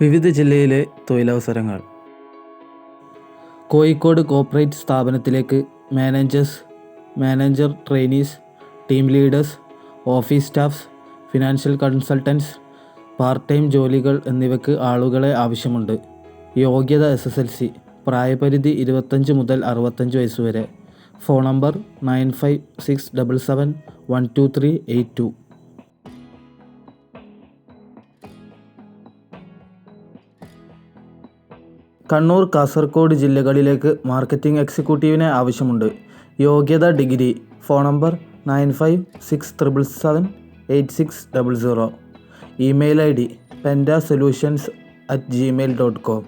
വിവിധ ജില്ലയിലെ തൊഴിലവസരങ്ങൾ. കോഴിക്കോട് കോപ്പറേറ്റ് സ്ഥാപനത്തിലേക്ക് managers manager trainees team leaders office staffs financial consultants part time ജോലികൾ എന്നിവയ്ക്ക് ആളുകളെ ആവശ്യമുണ്ട്. യോഗ്യത എസ് എസ് എൽ സി പ്രായപരിധി ഇരുപത്തഞ്ച് മുതൽ അറുപത്തഞ്ച് വയസ്സ് വരെ. Phone number nine five six double seven one two three eight two. Kannur Kasaragod ജില്ലകളിലേക്ക് മാർക്കറ്റിംഗ് എക്സിക്യൂട്ടീവിനെ ആവശ്യമുണ്ട്. യോഗ്യത degree. Phone number nine five six triple seven eight six double zero. Email I D penda solutions at Gmail dot com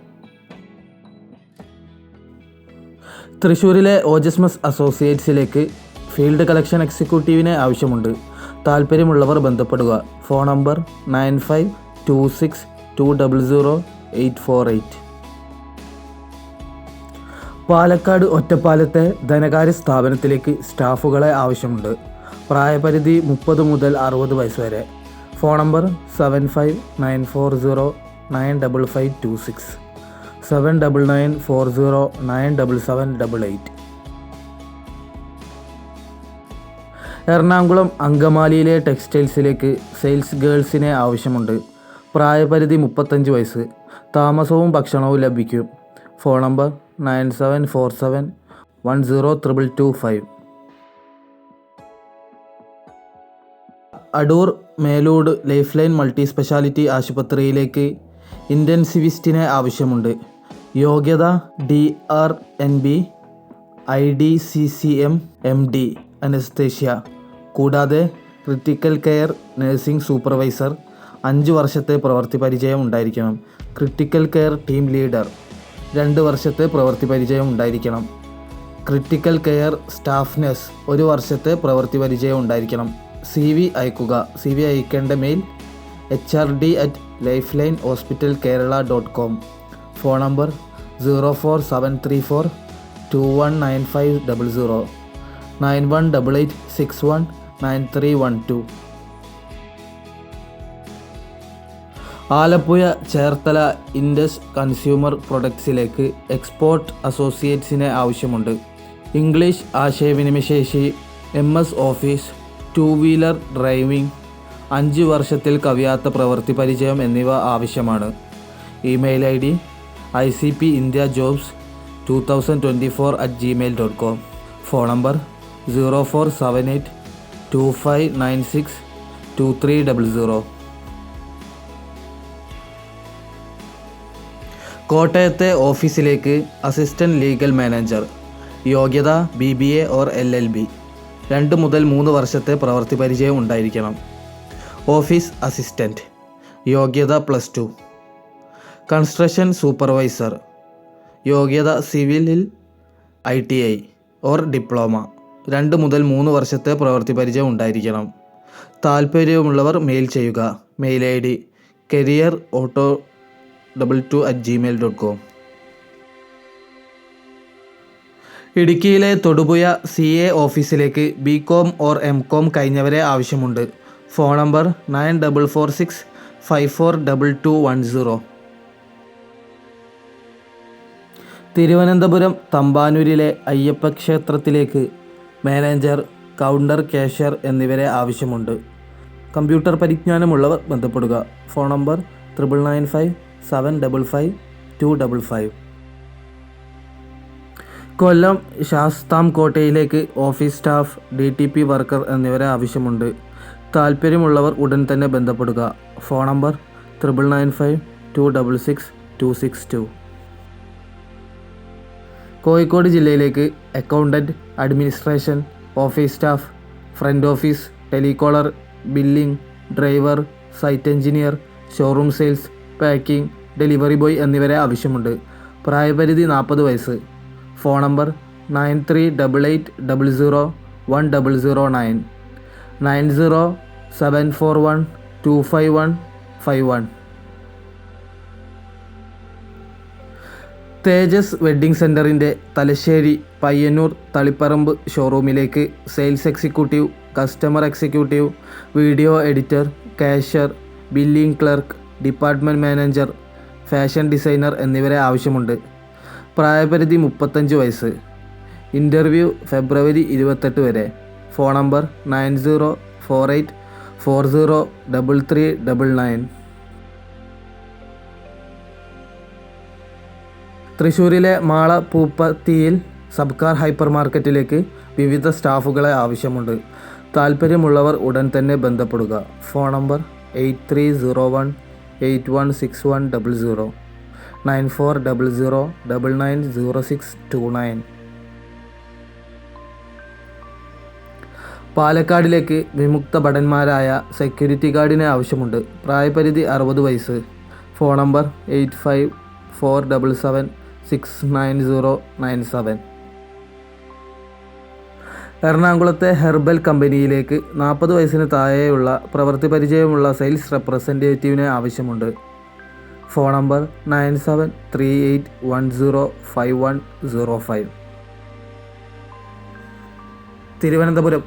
തൃശ്ശൂരിലെ ഓജസ്മസ് അസോസിയേറ്റ്സിലേക്ക് field collection എക്സിക്യൂട്ടീവിനെ ആവശ്യമുണ്ട്. താല്പര്യമുള്ളവർ ബന്ധപ്പെടുക. Phone number nine five two six two double zero eight four eight. Palakkad ഒറ്റപ്പാലത്തെ ധനകാര്യ സ്ഥാപനത്തിലേക്ക് സ്റ്റാഫുകളെ ആവശ്യമുണ്ട്. പ്രായപരിധി മുപ്പത് മുതൽ അറുപത് വയസ്സ് വരെ. Phone number seven five nine four zero nine double five two six seven double nine four zero nine double seven double eight Ernakulam അങ്കമാലിയിലെ ടെക്സ്റ്റൈൽസിലേക്ക് സെയിൽസ് ഗേൾസിനെ ആവശ്യമുണ്ട്. പ്രായപരിധി മുപ്പത്തഞ്ച് വയസ്സ്. താമസവും ഭക്ഷണവും ലഭിക്കും. Phone number nine seven four seven one zero triple two five. Adoor Melood life line multi speciality ആശുപത്രിയിലേക്ക് ഇന്റൻസിവിസ്റ്റിനെ ആവശ്യമുണ്ട്. യോഗ്യത D R N B I D C C M M D anaesthesia. കൂടാതെ ക്രിട്ടിക്കൽ കെയർ നഴ്സിംഗ് സൂപ്പർവൈസർ അഞ്ച് വർഷത്തെ പ്രവൃത്തി പരിചയം ഉണ്ടായിരിക്കണം. Critical care team leader. രണ്ട് വർഷത്തെ പ്രവൃത്തി പരിചയം ഉണ്ടായിരിക്കണം. ക്രിട്ടിക്കൽ കെയർ സ്റ്റാഫ് നഴ്സ് ഒരു വർഷത്തെ പ്രവൃത്തി പരിചയം ഉണ്ടായിരിക്കണം. സി വി അയക്കുക. സി വി അയക്കേണ്ട mail H R D at life line hospital Kerala dot com phone number zero four seven three four two one nine five double zero nine one double eight six one nine three one two Alappuzha Cherthala Indus consumer പ്രൊഡക്ട്സിലേക്ക് export അസോസിയേറ്റ്സിനെ ആവശ്യമുണ്ട്. English ആശയവിനിമയശേഷി M S office two wheeler driving അഞ്ച് വർഷത്തിൽ കവിയാത്ത പ്രവൃത്തി പരിചയം എന്നിവ ആവശ്യമാണ്. Email I D I C P India jobs two thousand twenty four at Gmail dot com phone number zero four seven eight two five nine six two three double zero കോട്ടയത്തെ ഓഫീസിലേക്ക് assistant legal manager യോഗ്യത B B A or L L B. രണ്ട് മുതൽ മൂന്ന് വർഷത്തെ പ്രവൃത്തി പരിചയം ഉണ്ടായിരിക്കണം. ഓഫീസ് അസിസ്റ്റന്റ് യോഗ്യത പ്ലസ് ടു. കൺസ്ട്രക്ഷൻ സൂപ്പർവൈസർ യോഗ്യത സിവിലിൽ I T I or diploma. രണ്ട് മുതൽ മൂന്ന് വർഷത്തെ പ്രവൃത്തി പരിചയം ഉണ്ടായിരിക്കണം. താല്പര്യമുള്ളവർ മെയിൽ ചെയ്യുക. Mail I D career auto double two at Gmail dot com ഇടുക്കിയിലെ തൊടുപുഴ സി എ ഓഫീസിലേക്ക് B com or M com കഴിഞ്ഞവരെ ആവശ്യമുണ്ട്. Phone number nine double four six five four double two one zero. Thiruvananthapuram തമ്പാനൂരിലെ Ayyappa ക്ഷേത്രത്തിലേക്ക് manager counter cashier എന്നിവരെ ആവശ്യമുണ്ട്. Computer പരിജ്ഞാനമുള്ളവർ ബന്ധപ്പെടുക. Phone number triple nine five seven double five two double five. Kollam ശാസ്താംകോട്ടയിലേക്ക് office staff D T P worker എന്നിവരെ ആവശ്യമുണ്ട്. താല്പര്യമുള്ളവർ ഉടൻ തന്നെ ബന്ധപ്പെടുക. Phone number triple nine five two double six two six two. Kozhikode ജില്ലയിലേക്ക് accountant administration office staff front office telecaller billing driver site engineer showroom sales packing delivery boy എന്നിവരെ ആവശ്യമുണ്ട്. പ്രായപരിധി നാൽപ്പത് വയസ്സ്. Phone number nine three double eight double zero one double zero nine nine zero seven four one two five one five one. Tejas wedding സെന്ററിന്റെ Thalassery Payyanur Taliparamba ഷോറൂമിലേക്ക് sales executive customer executive video editor cashier billing clerk department manager fashion designer എന്നിവരെ ആവശ്യമുണ്ട്. പ്രായപരിധി മുപ്പത്തഞ്ച് വയസ്സ്. Interview ഫെബ്രുവരി ഇരുപത്തെട്ട് വരെ. Phone number nine zero four eight four zero double three double nine. തൃശ്ശൂരിലെ മാള പൂപ്പത്തിയിൽ സബ്കാർ ഹൈപ്പർ മാർക്കറ്റിലേക്ക് വിവിധ സ്റ്റാഫുകളെ ആവശ്യമുണ്ട്. താല്പര്യമുള്ളവർ ഉടൻ തന്നെ ബന്ധപ്പെടുക. Phone number eight three zero one eight one six one double zero nine four double zero double nine zero six two nine പാലക്കാടിലേക്ക് വിമുക്ത ഭടന്മാരായ സെക്യൂരിറ്റി ഗാർഡിനെ ആവശ്യമുണ്ട്. പ്രായപരിധി അറുപത് വയസ്സ്. Phone number eight five four double seven six nine zero nine seven എറണാകുളത്തെ herbal കമ്പനിയിലേക്ക് നാൽപ്പത് വയസ്സിന് താഴെയുള്ള പ്രവൃത്തി പരിചയമുള്ള സെയിൽസ് റെപ്രസെന്റേറ്റീവിനെ ആവശ്യമുണ്ട്. Phone number nine seven three eight one zero five one zero five. Thiruvananthapuram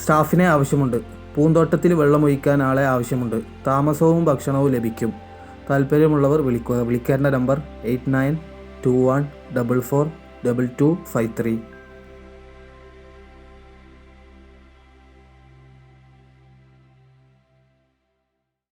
സ്റ്റാഫിനെ ആവശ്യമുണ്ട്. പൂന്തോട്ടത്തിൽ വെള്ളമൊഴിക്കാൻ ആളെ ആവശ്യമുണ്ട്. താമസവും ഭക്ഷണവും ലഭിക്കും. താല്പര്യമുള്ളവർ വിളിക്കുക. വിളിക്കേണ്ട number eight nine two one double four double two five three.